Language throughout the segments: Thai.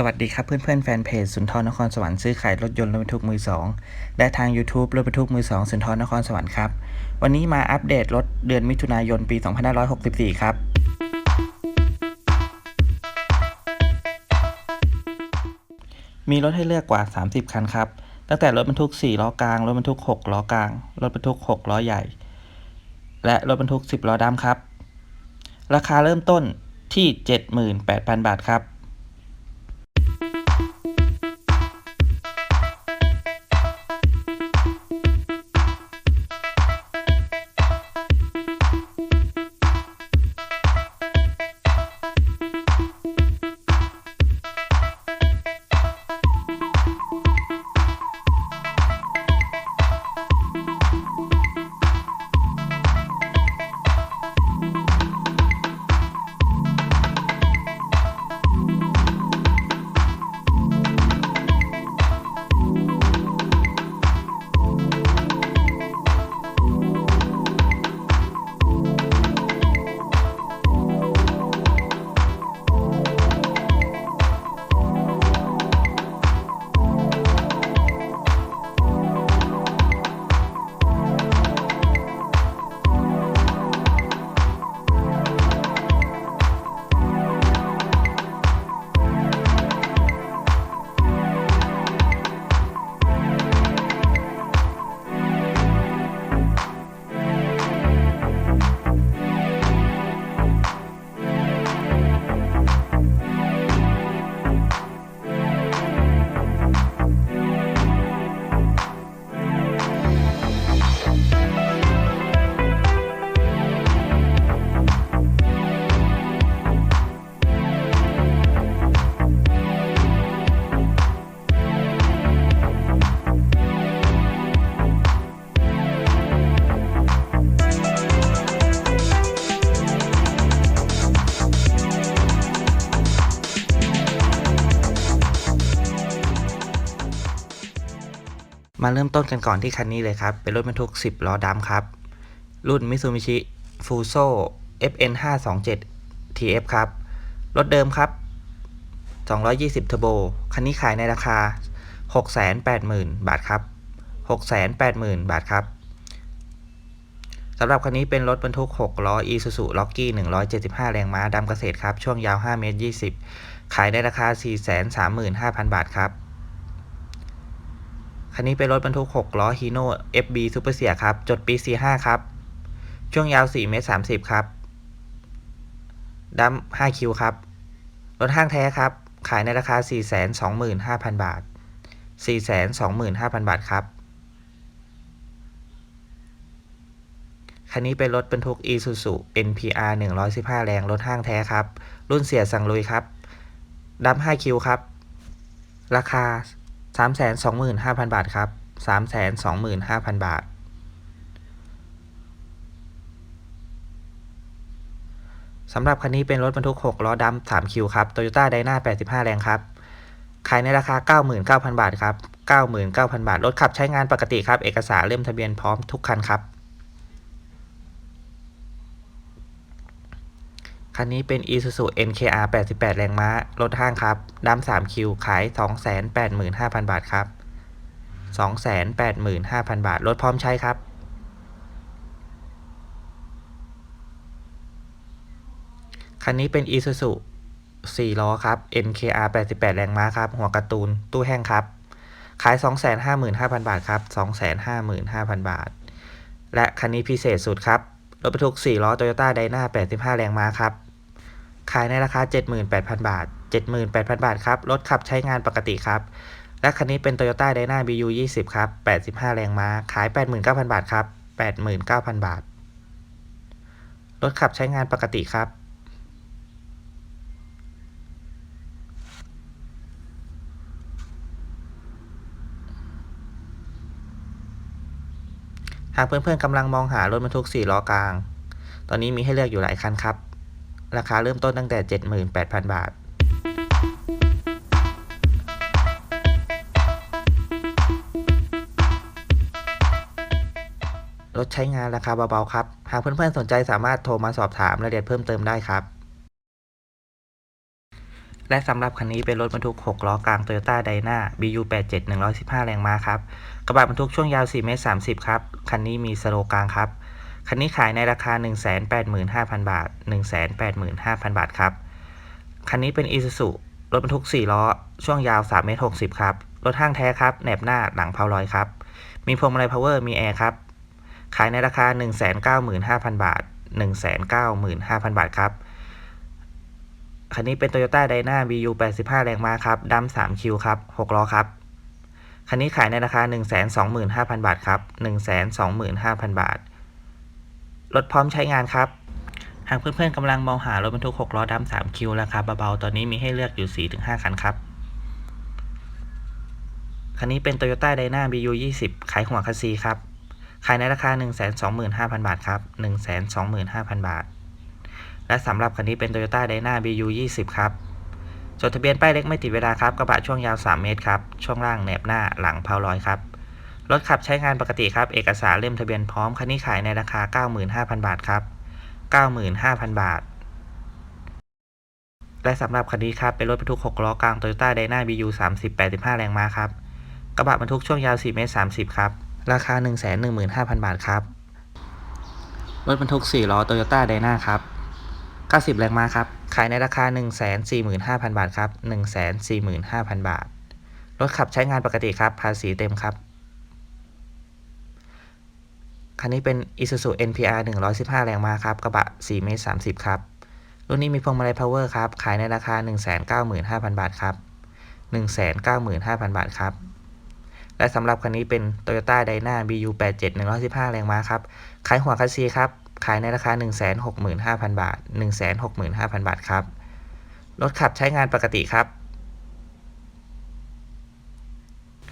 สวัสดีครับเพื่อนๆแฟนเพจสุนทรนครสวรรค์ซื้อขายรถยนต์รถบรรทุกมือสองและทาง YouTube รถบรรทุกมือสองสุนทรนครสวรรค์ครับ วันนี้มาอัปเดตรถเดือนมิถุนายนปี 2564 ครับ มีรถให้เลือกกว่า 30 คันครับ ตั้งแต่รถบรรทุก 4 ล้อกลาง รถบรรทุก 6 ล้อกลาง รถบรรทุก 6 ล้อใหญ่ และรถบรรทุก 10 ล้อดำครับ ราคาเริ่มต้นที่ 78,000 บาทครับ มาเริ่มต้นกันก่อนที่คันนี้เลยครับ เป็นรถบรรทุก 10 ล้อดำครับ รุ่น Mitsubishi Fuso FN 527 TF ครับ รถเดิมครับ 220 Turbo คันนี้ขายในราคา 680,000 บาทครับ 680,000 บาทครับสำหรับคันนี้เป็นรถบรรทุก 6 ล้อ Isuzu Locky 175 แรงม้าดำเกษตรครับ ช่วงยาว 5 เมตร 20 ขายในราคา 435,000 บาทครับ คันนี้เป็นรถบรรทุก 6 ล้อ Hino FB Super เสียครับ จดปี 45 ครับ ช่วงยาว 4 เมตร 30 ครับดำ5คิวครับ รถห้างแท้ครับ ขายในราคา 425,000 บาท 425,000 บาทครับ คันนี้เป็นรถบรรทุก Isuzu NPR 115 แรง รถห้างแท้ครับ รุ่นเสียสังลุยครับดำ5คิวครับ ราคา 325,000 บาทครับ 325,000 บาท สำหรับคันนี้เป็นรถบรรทุก 6 ล้อดำ3คิวครับ Toyota Dyna 85 แรงครับ ขายในราคา 99,000 บาทครับ 99,000 บาท รถขับใช้งานปกติครับ เอกสารเล่มทะเบียนพร้อมทุกคันครับ คันนี้เป็น Isuzu NKR 88 แรงม้า รถห้างครับดำ3คิว ขาย 285,000 บาทครับ 285,000 บาท รถพร้อมใช้ครับ คันนี้เป็น Isuzu 4 ล้อครับ NKR 88 แรงม้าครับ หัวการ์ตูน ตู้แห้งครับ ขาย 255,000 บาทครับ 255,000 บาท และคันนี้พิเศษสุดครับ รถบรรทุก 4 ล้อ Toyota Dyna 85 แรงม้าครับ ขายในราคา 78,000 บาท 78,000 บาทครับ รถขับใช้งานปกติครับ และคันนี้เป็น Toyota Dyna BU 20ครับ 85 แรงม้า ขาย 89,000 บาทครับ 89,000 บาท รถขับใช้งานปกติครับ หากเพื่อนๆกำลังมองหารถบรรทุก 4 ล้อกลาง ตอนนี้มีให้เลือกอยู่หลายคันครับ ราคาเริ่มต้นตั้งแต่ 78,000 บาท รถใช้งานราคาเบาๆครับ หากเพื่อนๆสนใจสามารถโทรมาสอบถามรายละเอียดเพิ่มเติมได้ครับ และสำหรับคันนี้เป็นรถบรรทุก 6 ล้อกลาง Toyota Dyna BU 87 115 แรงม้าครับ กระบะบรรทุกช่วงยาว 4 เมตร 30 ครับ คันนี้มีสโลกลางครับ คันนี้ขายในราคา 185,000 บาท 185,000 บาทครับ คันนี้เป็น Isuzu รถบรรทุก 4 ล้อ ช่วงยาว3เมตร60 ครับ รถห้างแท้ครับ แหนบหน้าหลังเพาลอยครับ มีพวงมาลัย power มีแอร์ครับ ขายในราคา 195,000 บาท 195,000 บาทครับ คันนี้เป็น Toyota Dyna BU 85 แรงม้าครับดำ3คิวครับ 6 ล้อครับคันนี้ขายในราคา 125,000 บาทครับ 125,000 บาท รถพร้อมใช้งานครับ หากเพื่อนๆกำลังมองหารถบรรทุก6ล้อดำ3คิวราคาเบาๆ ตอนนี้มีให้เลือกอยู่ 4-5 คันครับ คันนี้เป็น Toyota Dyna BU 20 ขายหัวคัสซีครับ ขายในราคา 125,000 บาทครับ 125,000 บาท และสำหรับคันนี้เป็น Toyota Dyna BU 20 ครับ จดทะเบียนป้ายเล็กไม่ติดเวลาครับ กระบะช่วงยาว 3 เมตรครับ ช่วงล่างแหนบหน้าหลังเพาลอยครับ รถขับใช้งานปกติครับ เอกสารเล่มทะเบียนพร้อมคันนี้ขายในราคา 95,000 บาทครับ 95,000 บาท และสำหรับคันนี้ครับ เป็นรถบรรทุก 6 ล้อกลาง Toyota Dyna BU 30 85 แรงม้าครับ กระบะบรรทุกช่วงยาว 4 เมตร 30 ครับ ราคา 115,000 บาทครับ รถบรรทุก 4 ล้อ Toyota Dyna ครับ 90 แรงม้าครับ ขายในราคา 145,000 บาทครับ 145,000 บาท รถขับใช้งานปกติครับ ภาษีเต็มครับ คันนี้เป็น Isuzu NPR 115 แรงม้าครับ กระบะ4เมตร30 ครับ รุ่นนี้มีพวงมาลัย power ครับ ขายในราคา 195,000 บาทครับ 195,000 บาทครับ และสำหรับคันนี้เป็น Toyota Dyna BU 87 115 แรงม้าครับ ขายหัวคัสซีครับ ขายในราคา 165,000 บาท 165,000 บาทครับ รถขับใช้งานปกติครับ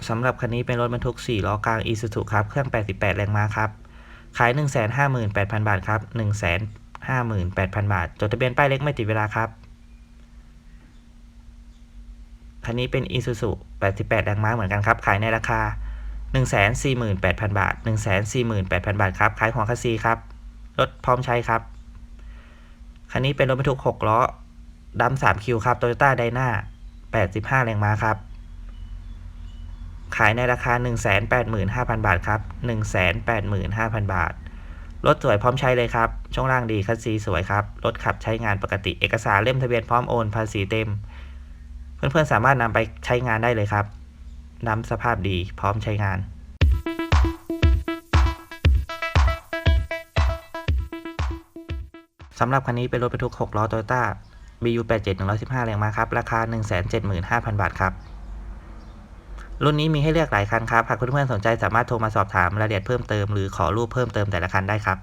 สำหรับคันนี้เป็นรถบรรทุก 4 ล้อกลาง Isuzu ครับ เครื่อง 88 แรงม้าครับ ขาย 158,000 บาทครับ 158,000 บาท จดทะเบียนป้ายเล็กไม่ติดเวลาครับคันนี้เป็น Isuzu 88แรงม้าเหมือนกันครับ ขายในราคา 148,000 บาท 148,000 บาทครับ ขายหัวคัสซีครับ รถพร้อมใช้ครับ คันนี้เป็นรถบรรทุก 6 ล้อดำ3คิวครับ Toyota Dyna 85 แรงม้าครับ ขายในราคา 185,000 บาทครับ 185,000 บาท รถสวยพร้อมใช้เลยครับ ช่วงล่างดีคัสซีสวยครับ รถขับใช้งานปกติ เอกสารเล่มทะเบียนพร้อมโอน ภาษีเต็ม เพื่อนๆสามารถนำไปใช้งานได้เลยครับนำสภาพดีพร้อมใช้งานสำหรับคันนี้เป็นรถบรรทุก 6 ล้อ Toyota BU 87 115 แรงม้าครับ ราคา 175,000 บาทครับ รุ่นนี้มีให้เลือกหลายคันครับ หากเพื่อนๆสนใจสามารถโทรมาสอบถามรายละเอียดเพิ่มเติมหรือขอรูปเพิ่มเติมแต่ละคันได้ครับ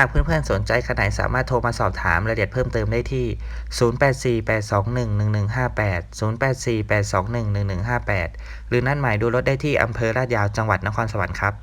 ากเพื่อนๆสนใจขนาดสามารถโทรมาสอบถามรายละเอียดเพิ่มเติมได้ที่ 0848211158 0848211158 หรือนั่นหมายดูรถได้ที่อำเภอลาดยาวจังหวัดนครสวรรค์ครับ